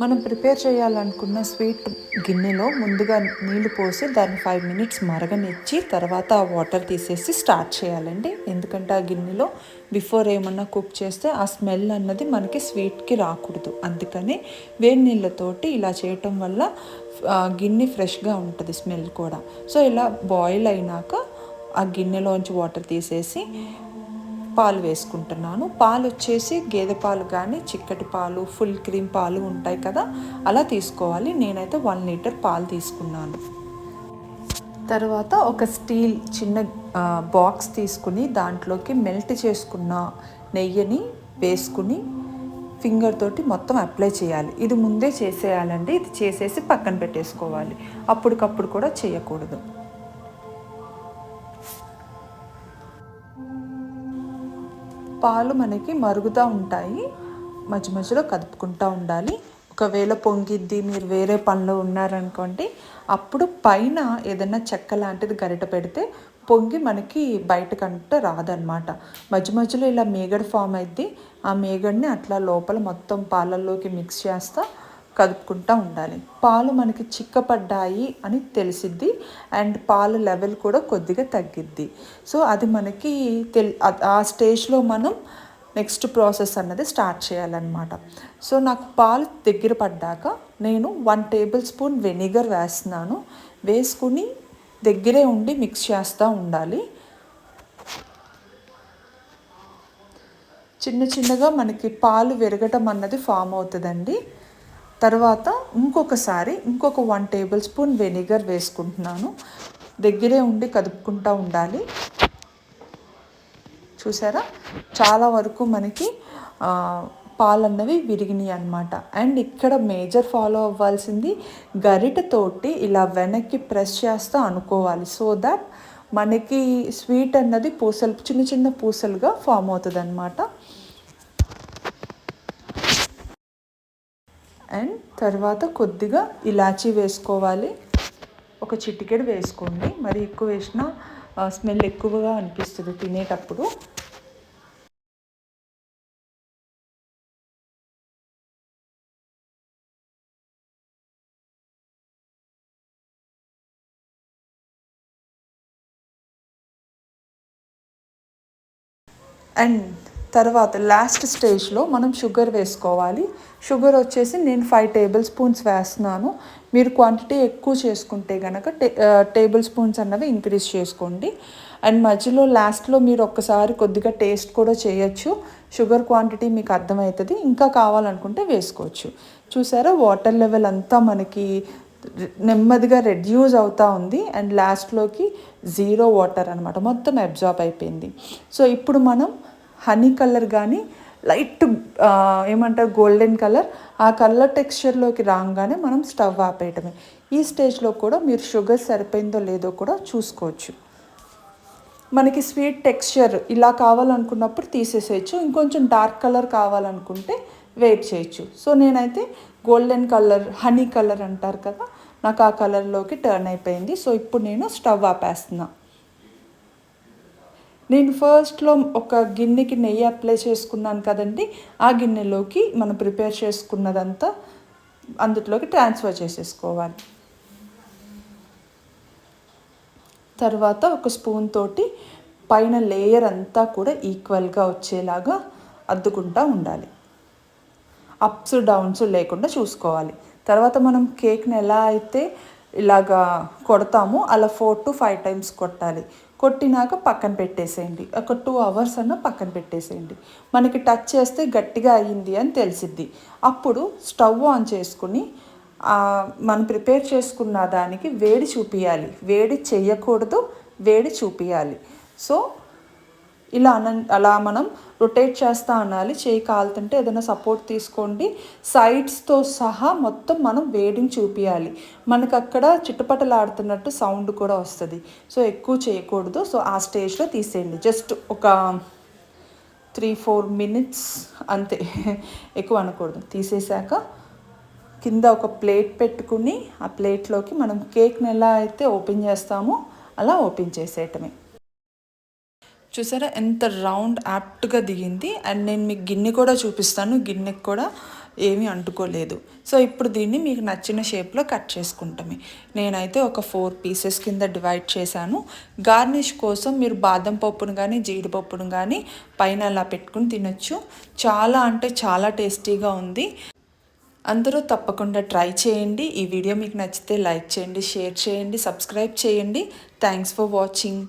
మనం ప్రిపేర్ చేయాలనుకున్న స్వీట్ గిన్నెలో ముందుగా నీళ్ళు పోసి దాన్ని ఫైవ్ మినిట్స్ మరగనిచ్చి తర్వాత ఆ వాటర్ తీసేసి స్టార్ట్ చేయాలండి. ఎందుకంటే ఆ గిన్నెలో బిఫోర్ ఏమన్నా కుక్ చేస్తే ఆ స్మెల్ అన్నది మనకి స్వీట్కి రాకూడదు. అందుకని వేడి నీళ్ళతోటి ఇలా చేయటం వల్ల గిన్నె ఫ్రెష్గా ఉంటుంది స్మెల్ కూడా. సో ఇలా బాయిల్ అయినాక ఆ గిన్నెలోంచి వాటర్ తీసేసి పాలు వేసుకుంటున్నాను. పాలు వచ్చేసి గేదె పాలు కానీ చిక్కటి పాలు ఫుల్ క్రీమ్ పాలు ఉంటాయి కదా అలా తీసుకోవాలి. నేనైతే వన్ లీటర్ పాలు తీసుకున్నాను. తర్వాత ఒక స్టీల్ చిన్న బాక్స్ తీసుకుని దాంట్లోకి మెల్ట్ చేసుకున్న నెయ్యిని వేసుకుని ఫింగర్ తోటి మొత్తం అప్లై చేయాలి. ఇది ముందే చేసేయాలండి. ఇది చేసేసి పక్కన పెట్టేసుకోవాలి. అప్పటికప్పుడు కూడా చేయకూడదు. పాలు మనకి మరుగుతూ ఉంటాయి. మధ్య మధ్యలో కదుపుకుంటూ ఉండాలి. ఒకవేళ పొంగిద్ది మీరు వేరే పనిలో ఉన్నారనుకోండి అప్పుడు పైన ఏదైనా చెక్క లాంటిది గరిట పెడితే పొంగి మనకి బయటకంటే రాదనమాట మధ్య మధ్యలో ఇలా మేగడ ఫామ్ అయింది ఆ మేగడ్ని అట్లా లోపల మొత్తం పాలల్లోకి మిక్స్ చేస్తా. కదుపుకుంటూ ఉండాలి. పాలు మనకి చిక్కపడ్డాయి అని తెలిసిద్ది. అండ్ పాలు లెవెల్ కూడా కొద్దిగా తగ్గిద్ది. సో అది మనకి తెల్ ఆ స్టేజ్లో మనం నెక్స్ట్ ప్రాసెస్ అన్నది స్టార్ట్ చేయాలన్నమాట. సో నాకు పాలు దగ్గర పడ్డాక నేను వన్ టేబుల్ స్పూన్ వెనిగర్ వేస్తున్నాను. వేసుకుని దగ్గరే ఉండి మిక్స్ చేస్తూ ఉండాలి. చిన్న చిన్నగా మనకి పాలు విరగటం అన్నది ఫామ్ అవుతుందండి. తర్వాత ఇంకొకసారి ఇంకొక వన్ టేబుల్ స్పూన్ వెనిగర్ వేసుకుంటున్నాను. దగ్గరే ఉండి కదుపుకుంటూ ఉండాలి. చూసారా? చాలా వరకు మనకి పాలు అన్నవి విరిగినాయి అనమాట అండ్ ఇక్కడ మేజర్ ఫాలో అవ్వాల్సింది గరిటతోటి ఇలా వెనక్కి ప్రెస్ చేస్తూ అనుకోవాలి. సో దట్ మనకి స్వీట్ అన్నది పూసలు చిన్న చిన్న పూసలుగా ఫామ్ అవుతుంది అనమాట అండ్ తర్వాత కొద్దిగా ఇలాచీ వేసుకోవాలి. ఒక చిటికెడు వేసుకోండి. మరి ఎక్కువ వేసినా స్మెల్ ఎక్కువగా అనిపిస్తుంది తినేటప్పుడు. అండ్ తర్వాత లాస్ట్ స్టేజ్లో మనం షుగర్ వేసుకోవాలి. షుగర్ వచ్చేసి నేను ఫైవ్ టేబుల్ స్పూన్స్ వేస్తున్నాను. మీరు క్వాంటిటీ ఎక్కువ చేసుకుంటే కనుక టే టేబుల్ స్పూన్స్ అన్నవి ఇంక్రీజ్ చేసుకోండి. అండ్ మధ్యలో లాస్ట్లో మీరు ఒక్కసారి కొద్దిగా టేస్ట్ కూడా చేయొచ్చు. షుగర్ క్వాంటిటీ మీకు అర్థమవుతుంది. ఇంకా కావాలనుకుంటే వేసుకోవచ్చు. చూసారా? వాటర్ లెవెల్ అంతా మనకి నెమ్మదిగా రెడ్యూస్ అవుతూ ఉంది. అండ్ లాస్ట్లోకి జీరో వాటర్ అనమాట మొత్తం అబ్జార్బ్ అయిపోయింది. సో ఇప్పుడు మనం హనీ కలర్ కానీ లైట్ ఏమంటారు గోల్డెన్ కలర్ ఆ కలర్ టెక్స్చర్లోకి రాగానే మనం స్టవ్ ఆపేయటమే. ఈ స్టేజ్లో కూడా మీరు షుగర్ సరిపోయిందో లేదో కూడా చూసుకోవచ్చు. మనకి స్వీట్ టెక్స్చర్ ఇలా కావాలనుకున్నప్పుడు తీసేసేయచ్చు. ఇంకొంచెం డార్క్ కలర్ కావాలనుకుంటే వెయిట్ చేయొచ్చు. సో నేనైతే గోల్డెన్ కలర్ హనీ కలర్ అంటారు కదా నాకు ఆ కలర్లోకి టర్న్ అయిపోయింది. సో ఇప్పుడు నేను స్టవ్ ఆపేస్తున్నాను నేను ఫస్ట్లో ఒక గిన్నెకి నెయ్యి అప్లై చేసుకున్నాను కదండి. ఆ గిన్నెలోకి మనం ప్రిపేర్ చేసుకున్నదంతా అందులోకి ట్రాన్స్ఫర్ చేసేసుకోవాలి. తర్వాత ఒక స్పూన్ తోటి పైన లేయర్ అంతా కూడా ఈక్వల్గా వచ్చేలాగా అద్దుకుంటూ ఉండాలి. అప్స్ డౌన్స్ లేకుండా చూసుకోవాలి. తర్వాత మనం కేక్ని ఎలా అయితే ఇలాగా కొడతామో అలా ఫోర్ టు ఫైవ్ టైమ్స్ కొట్టాలి. కొట్టినాక పక్కన పెట్టేసేయండి. ఒక టూ అవర్స్ అన్న పక్కన పెట్టేసేయండి. మనకి టచ్ చేస్తే గట్టిగా అయ్యింది అని తెలిసిద్ది. అప్పుడు స్టవ్ ఆన్ చేసుకుని మనం ప్రిపేర్ చేసుకున్న దానికి వేడి చూపించాలి వేడి చేయకూడదు వేడి చూపించాలి సో ఇలా అన అలా మనం రొటేట్ చేస్తూ అనాలి. చేయి కాలుతుంటే ఏదైనా సపోర్ట్ తీసుకోండి. సైడ్స్తో సహా మొత్తం మనం వేడిని చూపించాలి మనకు అక్కడ చిట్టుపటలాడుతున్నట్టు సౌండ్ కూడా వస్తుంది. సో ఎక్కువ చేయకూడదు. సో ఆ స్టేజ్లో తీసేయండి. జస్ట్ ఒక త్రీ ఫోర్ మినిట్స్ అంతే. ఎక్కువ అనకూడదు. తీసేసాక కింద ఒక ప్లేట్ పెట్టుకుని ఆ ప్లేట్లోకి మనం కేక్ని ఎలా అయితే ఓపెన్ చేస్తామో అలా ఓపెన్ చేసేయటమే. చూసారా? ఎంత రౌండ్ యాప్ట్గా దిగింది. అండ్ నేను మీకు గిన్నె కూడా చూపిస్తాను. గిన్నెకి కూడా ఏమీ అంటుకోలేదు. సో ఇప్పుడు దీన్ని మీకు నచ్చిన షేప్లో కట్ చేసుకుంటామే. నేనైతే ఒక ఫోర్ పీసెస్ కింద డివైడ్ చేశాను. గార్నిష్ కోసం మీరు బాదం పప్పును కానీ జీడిపప్పును కానీ పైన అలా పెట్టుకుని తినొచ్చు. చాలా అంటే చాలా టేస్టీగా ఉంది. అందరూ తప్పకుండా ట్రై చేయండి. ఈ వీడియో మీకు నచ్చితే లైక్ చేయండి షేర్ చేయండి సబ్స్క్రైబ్ చేయండి. Thanks for watching.